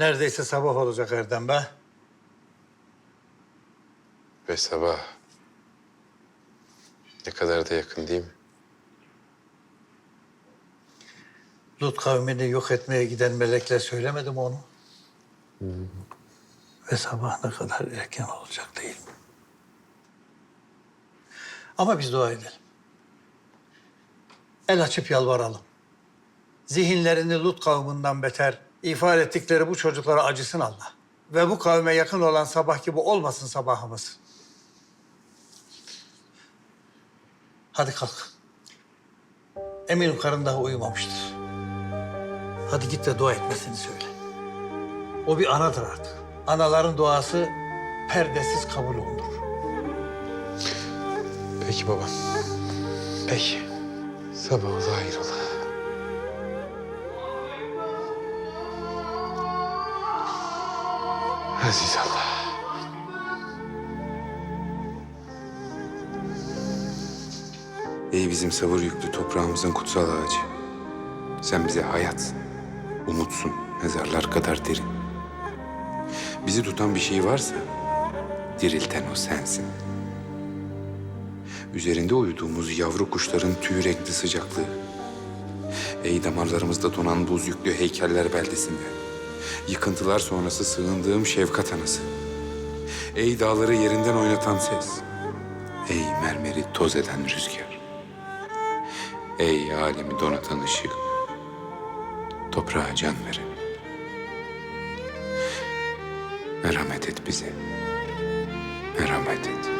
Neredeyse sabah olacak Erdem be. Ve sabah. Ne kadar da yakın değil mi? Lut kavmini yok etmeye giden melekler söylemedi mi onu? Ve sabah ne kadar erken olacak değil mi? Ama biz dua edelim. El açıp yalvaralım. Zihinlerini Lut kavminden beter ifade ettikleri bu çocuklara acısın Allah. Ve bu kavme yakın olan sabah gibi olmasın sabahımız. Hadi kalk. Eminim karın daha uyumamıştır. Hadi git de dua etmesini söyle. O bir anadır artık. Anaların duası perdesiz kabul olunur. Peki baba. Peki. Sabah ola. Aziz Allah. Ey bizim sabır yüklü toprağımızın kutsal ağacı. Sen bize hayat, umutsun, mezarlar kadar derin. Bizi tutan bir şey varsa dirilten o sensin. Üzerinde uyuduğumuz yavru kuşların tüy renkli sıcaklığı. Ey damarlarımızda donan buz yüklü heykeller beldesinde. Yıkıntılar sonrası sığındığım şefkat anası. Ey dağları yerinden oynatan ses. Ey mermeri toz eden rüzgar. Ey alemi donatan ışık. Toprağa can veren. Merhamet et bize. Merhamet et.